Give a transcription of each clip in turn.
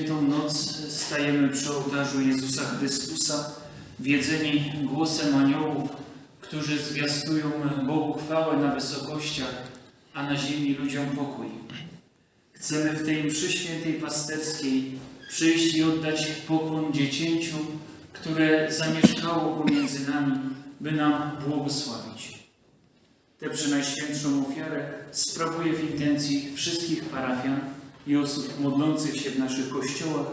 świętą noc stajemy przy ołtarzu Jezusa Chrystusa, wiedzeni głosem aniołów, którzy zwiastują Bogu chwałę na wysokościach, a na ziemi ludziom pokój. Chcemy w tej mszy świętej pasterskiej przyjść i oddać pokłon dziecięciu, które zamieszkało pomiędzy nami, by nam błogosławić. Tę przynajświętszą ofiarę sprawuję w intencji wszystkich parafian i osób modlących się w naszych kościołach,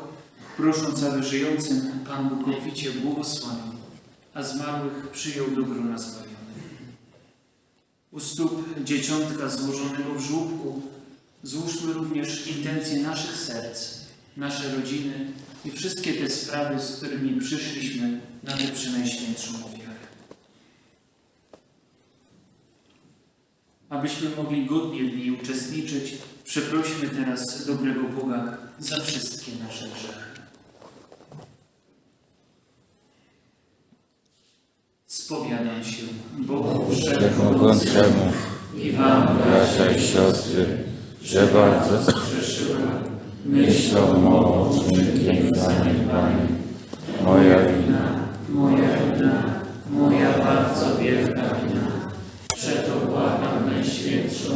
prosząc, aby żyjącym Pan Bóg błogosławił, a zmarłych przyjął do grona zbawionych. U stóp dzieciątka złożonego w żłóbku złóżmy również intencje naszych serc, nasze rodziny i wszystkie te sprawy, z którymi przyszliśmy na tę przynajświętszą ofiarę. Abyśmy mogli godnie w niej uczestniczyć, przeprośmy teraz dobrego Boga za wszystkie nasze grzechy. Spowiadam się Bogu Wszechmogącemu i Wam, bracia i siostry, że bardzo grzeszyłem, myślą, mową, czynkiem, zaniedbaniem. Moja wina, moja wina, moja bardzo wielka wina. Przeto błagam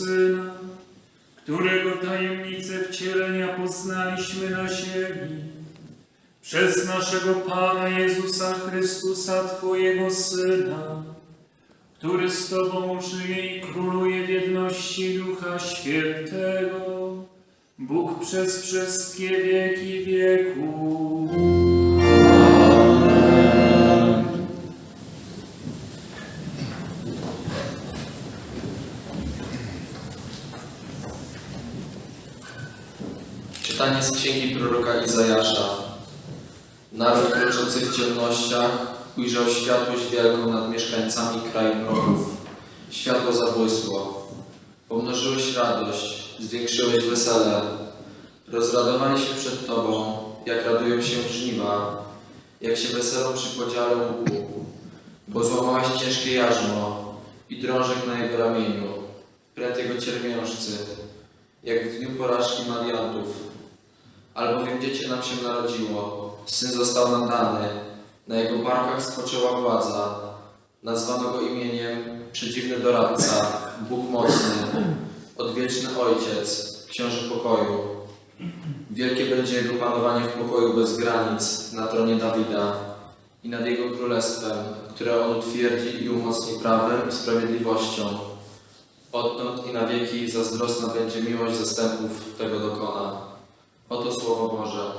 Syna, którego tajemnicę wcielenia poznaliśmy na ziemi. Przez naszego Pana Jezusa Chrystusa, Twojego Syna, który z Tobą żyje i króluje w jedności Ducha Świętego, Bóg przez wszystkie wieki wieków. Czytanie z księgi proroka Izajasza. Naród kroczący w ciemnościach ujrzał światłość wielką nad mieszkańcami kraju mroków. Światło zabłysło. Pomnożyłeś radość, zwiększyłeś wesele. Rozradowali się przed Tobą, jak radują się żniwa, jak się weselą przy podziale łuku. Bo złamałeś ciężkie jarzmo i drążek na jego ramieniu, pręt jego jak w dniu porażki Mariantów. Albowiem dziecię nam się narodziło, syn został nam dany, na jego barkach spoczęła władza. Nazwano go imieniem Przedziwny Doradca, Bóg Mocny, Odwieczny Ojciec, Książę Pokoju. Wielkie będzie jego panowanie w pokoju bez granic na tronie Dawida i nad jego królestwem, które on utwierdzi i umocni prawem i sprawiedliwością. Odtąd i na wieki zazdrosna będzie miłość zastępów tego dokona. Oto Słowo Boże.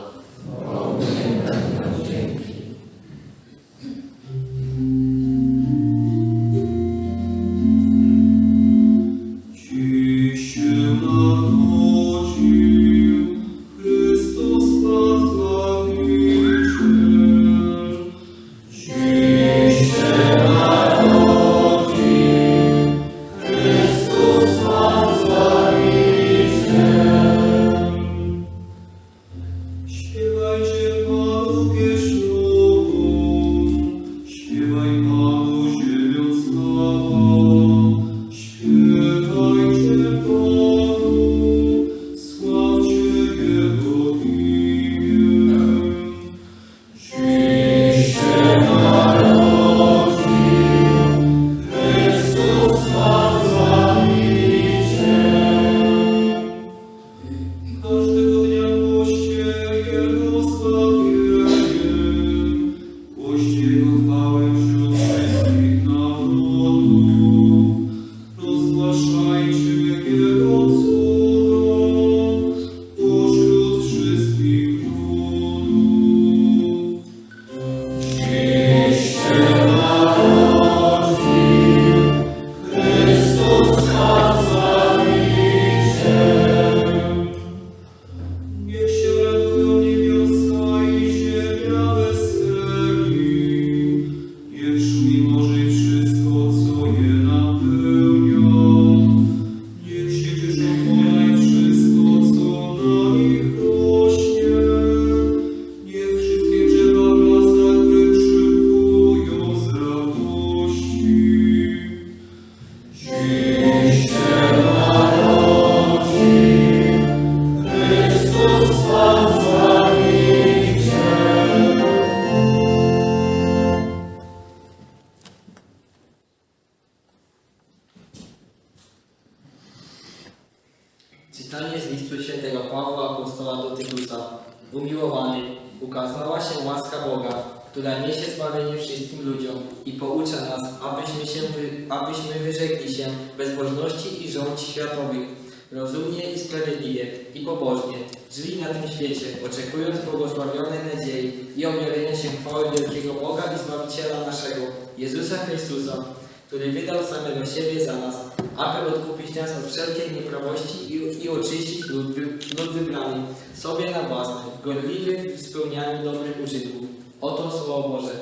Bezbożności i rządź światowych, rozumnie i sprawiedliwie i pobożnie, żyli na tym świecie, oczekując błogosławionej nadziei i objawienia się chwały wielkiego Boga i Zbawiciela naszego, Jezusa Chrystusa, który wydał samego siebie za nas, aby odkupić nas od wszelkiej nieprawości i, i oczyścić lud, lud wybrany sobie na własność, gorliwy w spełnianiu dobrych użytków. Oto Słowo Boże.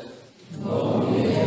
Alleluja,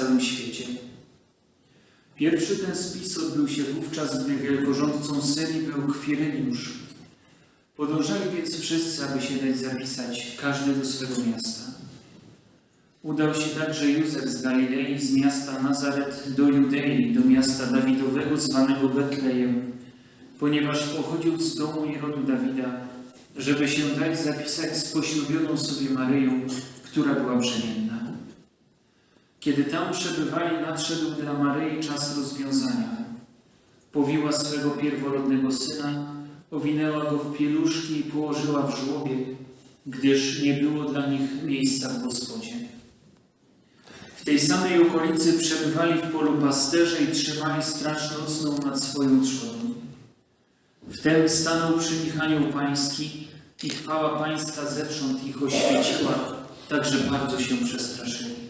całym świecie. Pierwszy ten spis odbył się wówczas, gdy wielkorządcą Syrii był Kwiriniusz. Podążali więc wszyscy, aby się dać zapisać, każdy do swego miasta. Udał się także Józef z Galilei, z miasta Nazaret do Judei, do miasta Dawidowego zwanego Betlejem, ponieważ pochodził z domu i rodu Dawida, żeby się dać zapisać z poślubioną sobie Maryją, która była brzemienna. Kiedy tam przebywali, nadszedł dla Maryi czas rozwiązania. Powiła swego pierworodnego syna, owinęła go w pieluszki i położyła w żłobie, gdyż nie było dla nich miejsca w gospodzie. W tej samej okolicy przebywali w polu pasterze i trzymali straż nocną nad swoją trzodą. Wtem stanął przy nich anioł pański i chwała pańska zewsząd ich oświeciła, tak że bardzo się przestraszyli.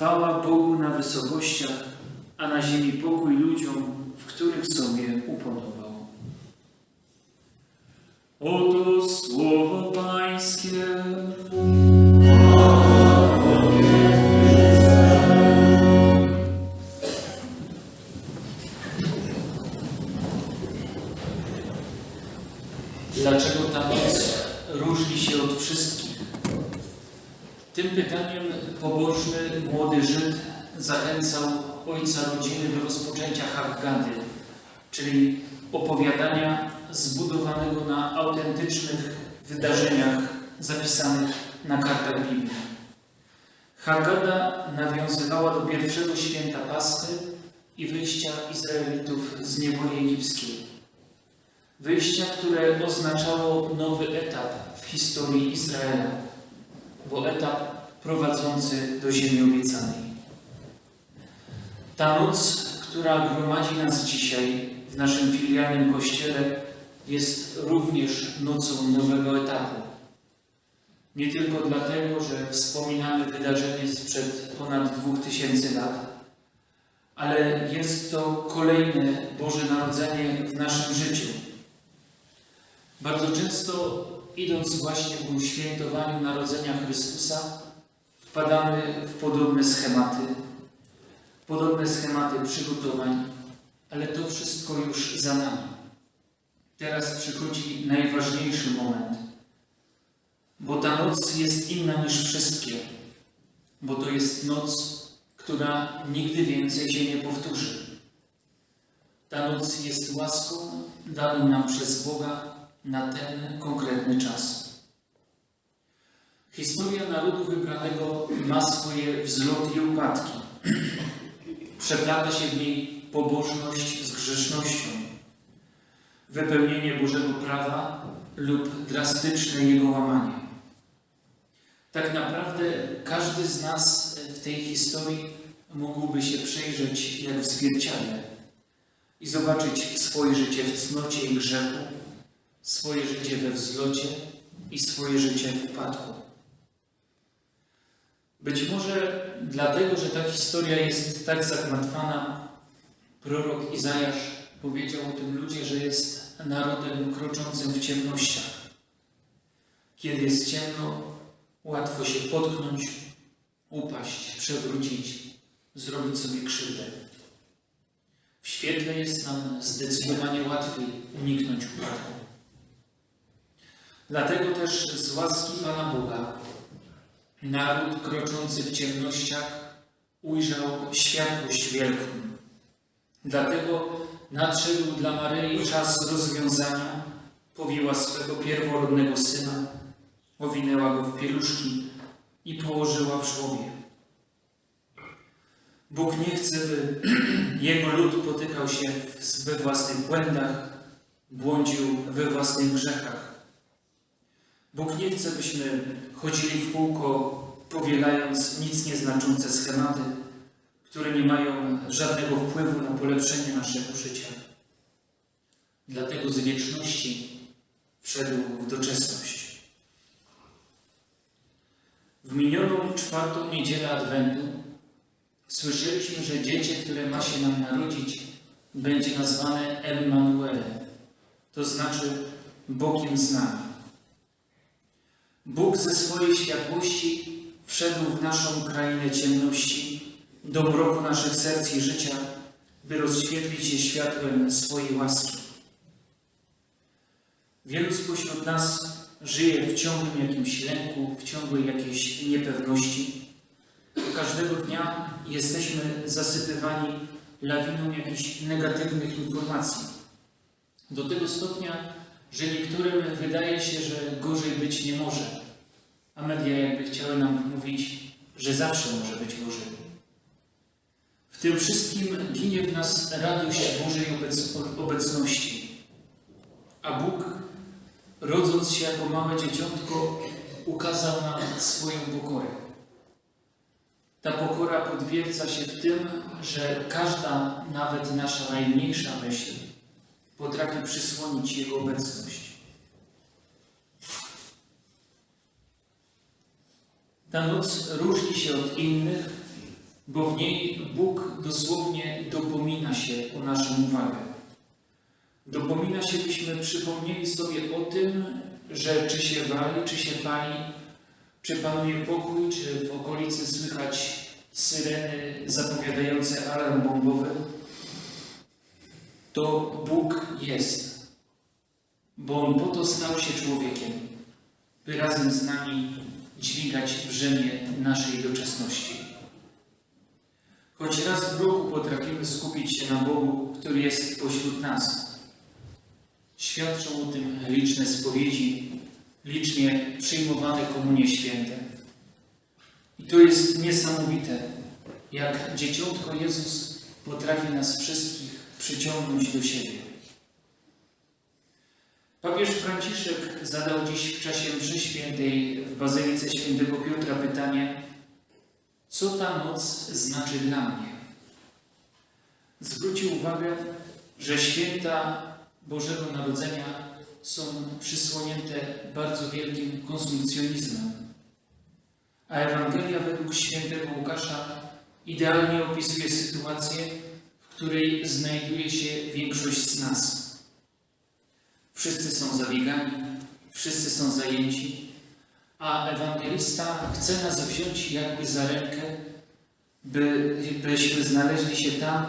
Chwała Bogu na wysokościach, a na ziemi pokój ludziom, w których sobie upodobał. Oto słowo Pańskie. Zapisanych na kartach Biblii. Haggada nawiązywała do pierwszego święta Paschy i wyjścia Izraelitów z niewoli egipskiej. Wyjścia, które oznaczało nowy etap w historii Izraela, bo etap prowadzący do ziemi obiecanej. Ta noc, która gromadzi nas dzisiaj w naszym filialnym kościele, jest również nocą nowego etapu. Nie tylko dlatego, że wspominamy wydarzenie sprzed ponad dwóch tysięcy lat, ale jest to kolejne Boże Narodzenie w naszym życiu. Bardzo często, idąc właśnie ku świętowaniu Narodzenia Chrystusa, wpadamy w podobne schematy podobne schematy przygotowań, ale to wszystko już za nami. Teraz przychodzi najważniejszy moment, bo ta noc jest inna niż wszystkie, bo to jest noc, która nigdy więcej się nie powtórzy. Ta noc jest łaską daną nam przez Boga na ten konkretny czas. Historia narodu wybranego ma swoje wzloty i upadki. Przeplata się w niej pobożność z grzesznością, wypełnienie Bożego prawa lub drastyczne jego łamanie. Tak naprawdę każdy z nas w tej historii mógłby się przejrzeć jak w zwierciale i zobaczyć swoje życie w cnocie i grzechu, swoje życie we wzlocie i swoje życie w upadku. Być może dlatego, że ta historia jest tak zagmatwana, prorok Izajasz powiedział o tym ludzie, że jest narodem kroczącym w ciemnościach. Kiedy jest ciemno, łatwo się potknąć, upaść, przewrócić, zrobić sobie krzywdę. W świetle jest nam zdecydowanie łatwiej uniknąć upadku. Dlatego też z łaski Pana Boga naród kroczący w ciemnościach ujrzał światłość wielką. Dlatego nadszedł dla Maryi czas rozwiązania, powiła swego pierworodnego syna, owinęła go w pieluszki i położyła w żłobie. Bóg nie chce, by Jego lud potykał się we własnych błędach, błądził we własnych grzechach. Bóg nie chce, byśmy chodzili w kółko, powielając nic nieznaczące schematy, które nie mają żadnego wpływu na polepszenie naszego życia. Dlatego z wieczności wszedł w doczesność. W minioną czwartą niedzielę Adwentu słyszeliśmy, że dziecię, które ma się nam narodzić, będzie nazwane Emmanuelem, to znaczy Bogiem z nami. Bóg ze swojej światłości wszedł w naszą krainę ciemności, do mroku naszych serc i życia, by rozświetlić je światłem swojej łaski. Wielu spośród nas żyje w ciągłym jakimś lęku, w ciągłej jakiejś niepewności. Każdego dnia jesteśmy zasypywani lawiną jakichś negatywnych informacji. Do tego stopnia, że niektórym wydaje się, że gorzej być nie może, a media jakby chciały nam mówić, że zawsze może być gorzej. W tym wszystkim ginie w nas radość Bożej obec obecności, a Bóg, rodząc się jako małe dzieciątko, ukazał nam swoją pokorę. Ta pokora potwierdza się w tym, że każda, nawet nasza najmniejsza myśl, potrafi przysłonić Jego obecność. Ta noc różni się od innych, bo w niej Bóg dosłownie dopomina się o naszą uwagę. Dopomina się, byśmy przypomnieli sobie o tym, że czy się wali, czy się pali, czy panuje pokój, czy w okolicy słychać syreny zapowiadające alarm bombowy, to Bóg jest, bo On po to stał się człowiekiem, by razem z nami dźwigać brzemię naszej doczesności. Choć raz w roku potrafimy skupić się na Bogu, który jest pośród nas. Świadczą o tym liczne spowiedzi, licznie przyjmowane komunie święte. I to jest niesamowite, jak dzieciątko Jezus potrafi nas wszystkich przyciągnąć do siebie. Papież Franciszek zadał dziś w czasie mszy świętej w Bazylice Świętego Piotra pytanie, co ta noc znaczy dla mnie? Zwrócił uwagę, że święta Bożego Narodzenia są przysłonięte bardzo wielkim konsumpcjonizmem, a Ewangelia według świętego Łukasza idealnie opisuje sytuację, w której znajduje się większość z nas. Wszyscy są zabiegani, wszyscy są zajęci, a ewangelista chce nas wziąć jakby za rękę, by, byśmy znaleźli się tam,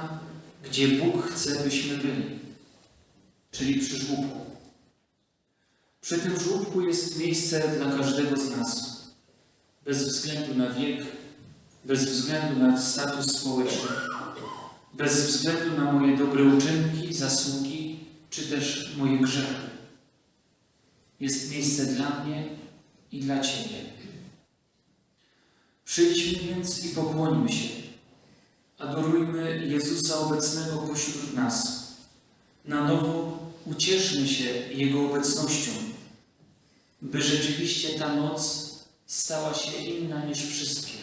gdzie Bóg chce, byśmy byli, czyli przy żłóbku. Przy tym żłóbku jest miejsce dla każdego z nas, bez względu na wiek, bez względu na status społeczny, bez względu na moje dobre uczynki, zasługi, czy też moje grzechy. Jest miejsce dla mnie i dla Ciebie. Przyjdźmy więc i pokłońmy się. Adorujmy Jezusa obecnego pośród nas. Na nowo ucieszmy się Jego obecnością, by rzeczywiście ta noc stała się inna niż wszystkie.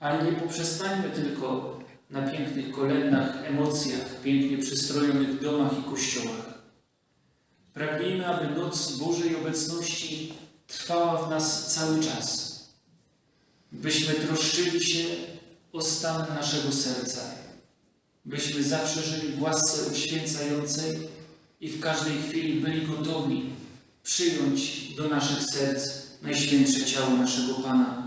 Ale nie poprzestańmy tylko na pięknych kolędach, emocjach, pięknie przystrojonych domach i kościołach. Pragnijmy, aby noc Bożej obecności trwała w nas cały czas, byśmy troszczyli się o stan naszego serca, byśmy zawsze żyli w łasce uświęcającej i w każdej chwili byli gotowi przyjąć do naszych serc najświętsze ciało naszego Pana,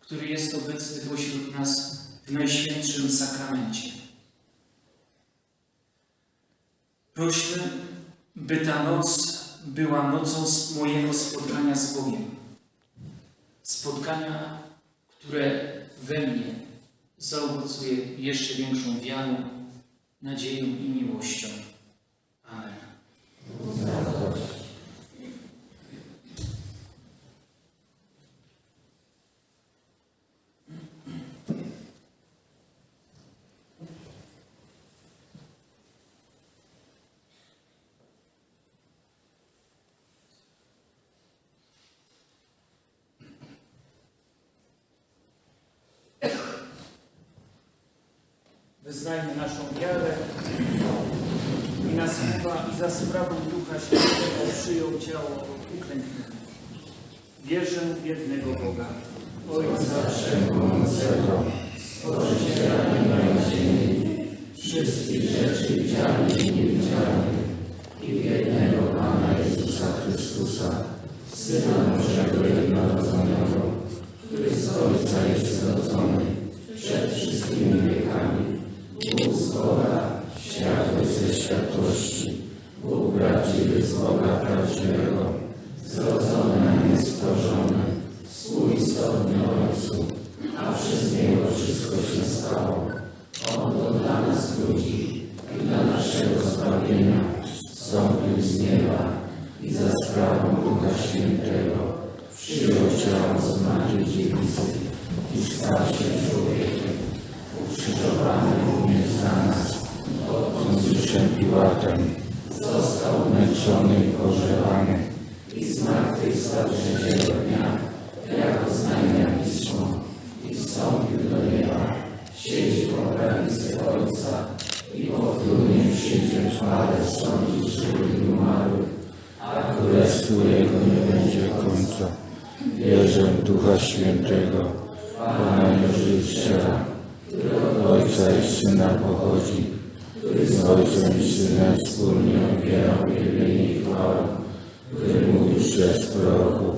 który jest obecny pośród nas w najświętszym sakramencie. Prośmy, by ta noc była nocą mojego spotkania z Bogiem. Spotkania, które we mnie zaowocuje jeszcze większą wiarą, nadzieją i miłością. Amen. Wyznajmy naszą wiarę i na słowa i za sprawą Ducha Świętego przyjął ciało uklęknięte. Wierzę w jednego Boga, Ojca Wszechmogącego, Stworzyciela i ziemi, wszystkich rzeczy widzialnych i niewidzialnych, i w jednego Pana Jezusa Chrystusa, Syna Bożego jednorodzonego, który z Ojca jest zrodzony przed wszystkimi wiekami, Bóg z Boga, światłość ze światłości, Bóg prawdziwy z Boga prawdziwego, zrodzony, a nie stworzony, współistotny Ojcu, a przez Niego wszystko się stało. On to dla nas ludzi i dla naszego zbawienia wstąpił z nieba i za sprawą Ducha Świętego przyjął ciało z Matki Dziewicy i stał się człowiekiem, ukrzyżowany również za nas pod Poncjuszem Piłatem. Został męczony i pogrzebany i zmartwychwstał trzeciego dnia, jak oznajmia Pismo, i wstąpił do nieba, siedzi po prawicy Ojca i powtórnie chwale sądzić żywych i umarłych, a królestwu Jego nie będzie końca. Wierzę w Ducha Świętego, Pana Jeżyciela, który Ojca i Syna pochodzi, który z Ojcem i Synem wspólnie odbiera uwielbienie i chwałę, który mówił przez proroków.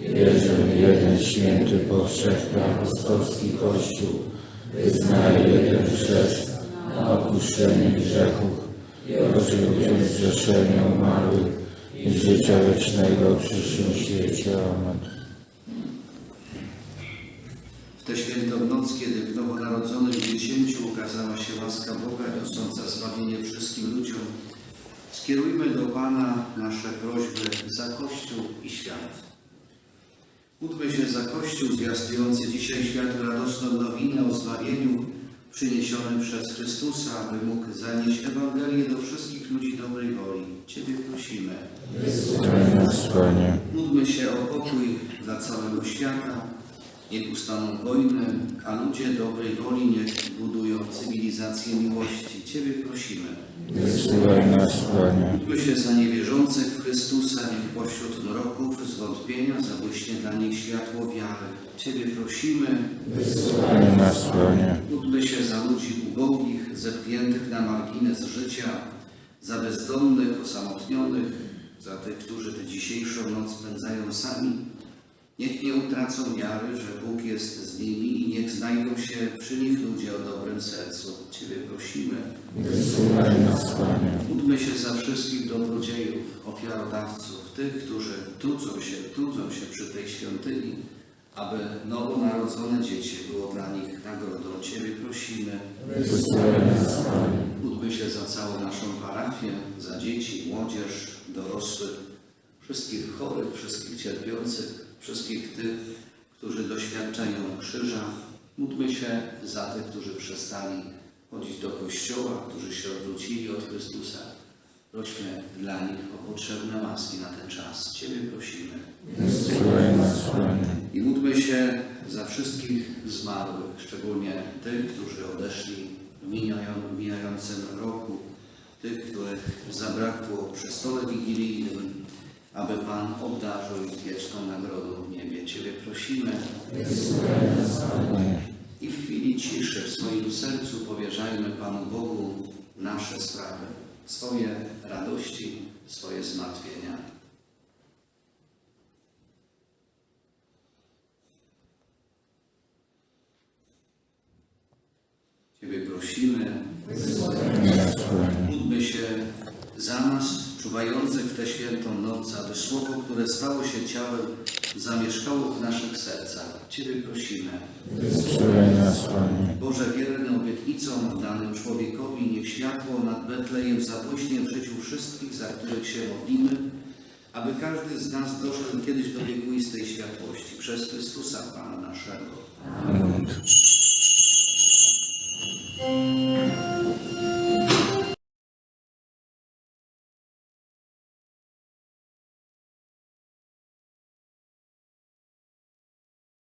Wierzę w jeden święty powszechny apostolski Kościół. Wyznaję jeden chrzest na odpuszczenie grzechów i oczywiście zrzeszenie umarłych i życia wiecznego w przyszłym świecie. Amen. W tę świętą noc, kiedy w nowonarodzonym dziecięciu ukazała się łaska Boga niosąca zbawienie wszystkim ludziom, skierujmy do Pana nasze prośby za Kościół i świat. Módlmy się za Kościół zwiastujący dzisiaj światu radosną nowinę o zbawieniu przyniesionym przez Chrystusa, aby mógł zanieść Ewangelię do wszystkich ludzi dobrej woli. Ciebie prosimy. Panie. Módlmy się o pokój dla całego świata. Niech ustaną wojny, a ludzie dobrej woli niech budują cywilizację miłości. Ciebie prosimy. Wysyłaj nas, Panie. Módlmy się za niewierzących w Chrystusa, niech pośród mroków zwątpienia zabłyśnie dla nich światło wiary. Ciebie prosimy. Wysyłaj nas, Panie. Módlmy się za ludzi ubogich, zepchniętych na margines życia, za bezdomnych, osamotnionych, za tych, którzy tę dzisiejszą noc spędzają sami. Niech nie utracą wiary, że Bóg jest z nimi i niech znajdą się przy nich ludzie o dobrym sercu. Ciebie prosimy. Wysłuchaj nas, Panie. Módlmy się za wszystkich dobrodziejów, ofiarodawców, tych, którzy trudzą się, trudzą się przy tej świątyni, aby nowonarodzone dziecię było dla nich nagrodą. Ciebie prosimy. Módlmy się za całą naszą parafię, za dzieci, młodzież, dorosłych, wszystkich chorych, wszystkich cierpiących, wszystkich tych, którzy doświadczają krzyża. Módlmy się za tych, którzy przestali chodzić do kościoła, którzy się odwrócili od Chrystusa. Prośmy dla nich o potrzebne łaski na ten czas. Ciebie prosimy. Nas. I módlmy się za wszystkich zmarłych, szczególnie tych, którzy odeszli w mijającym roku, tych, których zabrakło przy stole wigilijnym, aby Pan obdarzył ich wieczną nagrodą w niebie. Ciebie prosimy. I w chwili ciszy w swoim sercu powierzajmy Panu Bogu nasze sprawy, swoje radości, swoje zmartwienia. Ciebie prosimy, módlmy się za nas, czuwających w tę świętą noc, aby słowo, które stało się ciałem, zamieszkało w naszych sercach. Ciebie prosimy. Nas, Panie. Boże, wierny obietnicom danym człowiekowi, niech światło nad Betlejem zabłyśnie w życiu wszystkich, za których się modlimy, aby każdy z nas doszedł kiedyś do wiekuistej światłości. Przez Chrystusa Pana naszego. Amen.